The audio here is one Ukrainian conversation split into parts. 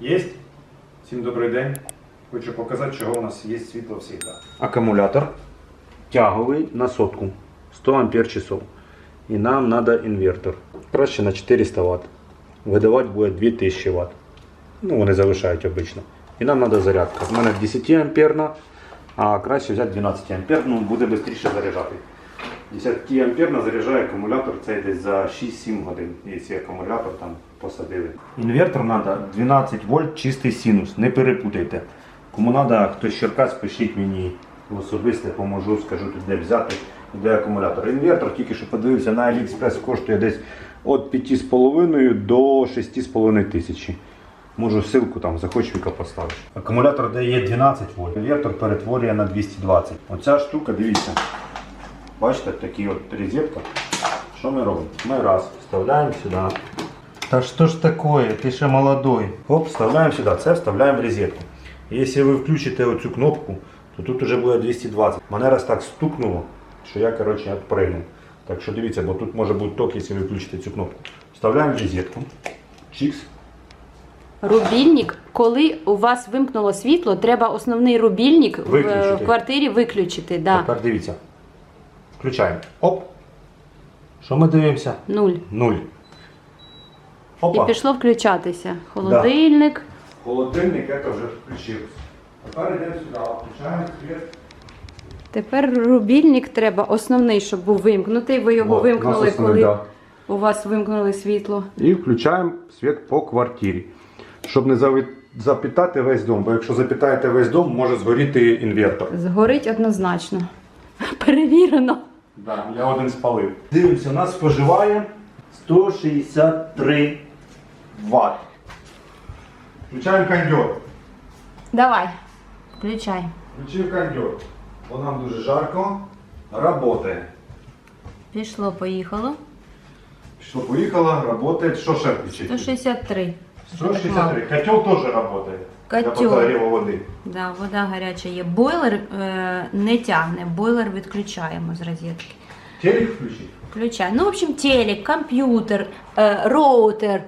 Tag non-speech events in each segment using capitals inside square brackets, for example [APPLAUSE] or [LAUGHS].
Є? Всім добрий день. Хочу показати, чого у нас є світло завжди. Акумулятор тяговий на сотку. 100 ампер часов. І нам треба інвертор. Краще на 400 Вт. Видавати буде 2000 Вт. Ну, вони залишають обично. І нам треба зарядка. У мене 10 амперна, а краще взяти 12 ампер, ну буде швидше заряджати. 10 амперна заряджає акумулятор це десь за 6-7 годин, якщо акумулятор там посадили. Інвертор треба 12 вольт чистий синус, не перепутайте. Кому треба, хтось з пишіть мені в особисте, поможу, скажу де взяти, де акумулятор. Інвертор, тільки що подивився на AliExpress, коштує десь від 5,5 до 6,5 тисячі. Можу ссылку там захочу поставити. Акумулятор дає 12 вольт. Інвертор перетворює на 220. Оця штука, дивіться. Бачите, такі от розетка. Що ми робимо? Ми раз вставляємо сюди. Та що ж таке? Ти ще молодой. Оп, вставляємо сюди. Це вставляємо в розетку. Якщо ви включите оцю кнопку, то тут вже буде 220. Мене раз так стукнуло, що я коротше відпригнув. Так що дивіться, бо тут може бути ток, якщо ви включите цю кнопку. Вставляємо в розетку. Чікс. Рубільник, коли у вас вимкнуло світло, треба основний рубільник в, Виключити. в квартирі виключити. Да. Тепер дивіться. Включаємо. Оп. Що ми дивимося? Нуль. Нуль. І пішло включатися. Холодильник. Холодильник это вже включився. Тепер йдемо сюди, включаємо світ. Тепер рубільник треба основний, щоб був вимкнутий. Ви його Вот, вимкнули, основний, коли да. у вас вимкнули світло. І включаємо світ по квартирі. Щоб не запітати весь дом, бо якщо запітаєте весь дом, може згоріти інвертор. Згорить однозначно. [LAUGHS] Перевірено. Да, я один спалив. Дивимося, у нас споживає 163 Вт. Включаємо кондьор. Давай. Включай. Включив кондьор. Бо нам дуже жарко. Работає. Пішло, поїхало. Що поїхала, работает. Що ще включити? 163. 163. Котел теж работает. Для подогріву води. Да, вода гаряча є. Бойлер е, не тягне, бойлер відключаємо з розетки. Телек включить. Включай. Ну, в общем, телек, комп'ютер, е, роутер,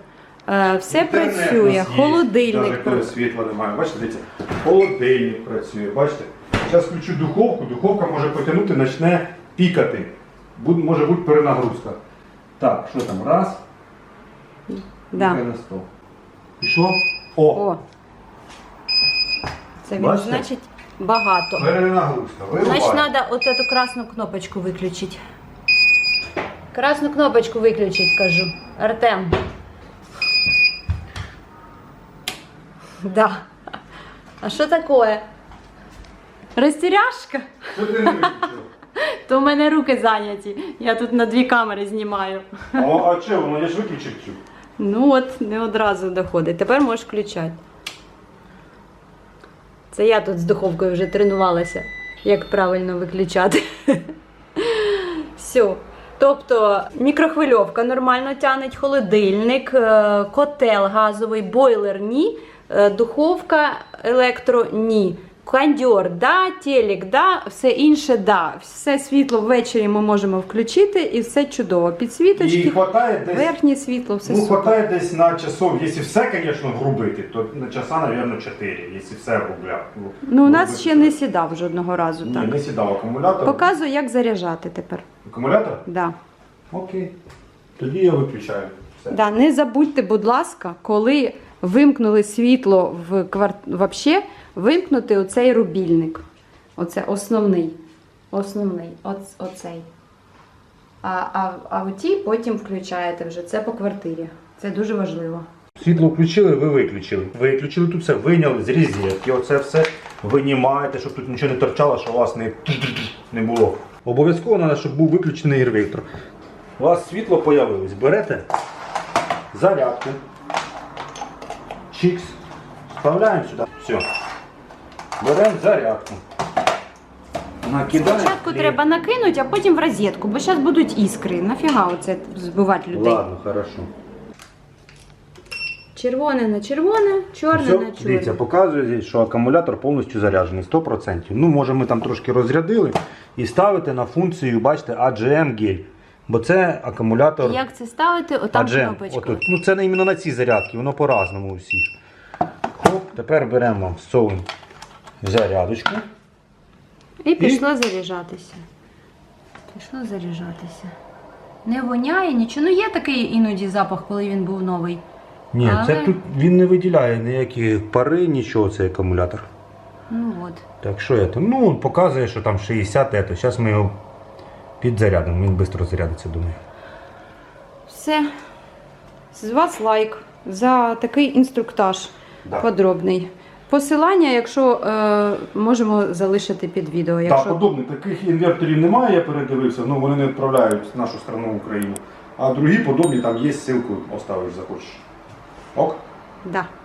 все Інтернет у працює, нас є, холодильник. навіть коли світла немає. Бачите, дивіться, холодильник працює. Бачите? Зараз включу духовку, духовка може потягнути, почне пікати. Буде, може бути перенагрузка. Так, що там? Раз. Да. Нехай на сто. Пішло? О! О. Це він, Бачите? значить, багато. Перенагрузка. Значить, треба от эту красну кнопочку виключити. Красну кнопочку виключити, кажу. Артем. [LAUGHS] Да. А що таке? Розтіряшка? Що ти не виключив? То в мене руки зайняті. Я тут на дві камери знімаю. О, а що, воно я ж виключив цю. Ну от, не одразу доходить. Тепер можеш включати. Це я тут з духовкою вже тренувалася, як правильно виключати. [LAUGHS] Все. Тобто мікрохвильовка нормально тянеть, холодильник, е, котел газовий, бойлер ні, духовка електро ні. Кондьор, да, телек, да, все інше, да. Все світло ввечері ми можемо включити і все чудово. І Підсвіточки, хватає десь верхнє світло, все Ну, супер. хватает десь на часов, если все, конечно, врубити, то на часа, наверное, 4, если все врубля. Ну, у нас ще не сідав жодного разу. Ні, так. не сідав акумулятор. Показую, як заряджати тепер. Акумулятор? Да. Окей. Тоді я виключаю. Все. Да, не забудьте, будь ласка, коли вимкнули світло в кварт... вообще, вимкнути оцей рубільник. Оце основний. Основний. Оц... Оцей. А, а, а оті потім включаєте вже. Це по квартирі. Це дуже важливо. Світло включили, ви виключили. Виключили тут все, виняли з розетки. Оце все винімаєте, щоб тут нічого не торчало, що у вас не, не було. Обов'язково треба, щоб був виключений інвертор. У вас світло появилось. Берете зарядку. Чікс. Вставляємо сюди. Все. Беремо зарядку. Накидаємо. Спочатку треба накинути, а потім в розетку, бо зараз будуть іскри. Нафіга оце збивати людей. Ладно, хорошо. Червоне на червоне, чорне Все, на чорне. дивіться, показує, здесь, що акумулятор повністю заряджений 100%. Ну, може, ми там трошки розрядили і ставите на функцію, бачите, AGM гель. Бо це акумулятор Як це ставити? Отам кнопочка. Отут. Ну, це не іменно на ці зарядки, воно по-разному у всіх. Оп, Тепер беремо в зарядочку. І пішло заряджатися. Пішло заряджатися. Не воняє нічого. Ну є такий іноді запах, коли він був новий. Ні, Але- це тут він не виділяє ніякі пари, нічого цей акумулятор. Ну от. Так що це? Ну, показує, що там 60 ето. Зараз ми його підзарядимо, він швидко зарядиться, думаю. Все. З вас лайк за такий інструктаж Да. подробний. Посилання, якщо е, можемо залишити під відео. Так, Якщо... подобних таких інверторів немає, я передивився, ну вони не відправляють в нашу страну Україну. А другі подобні там є, ссылку оставиш, захочеш. Ок? Да.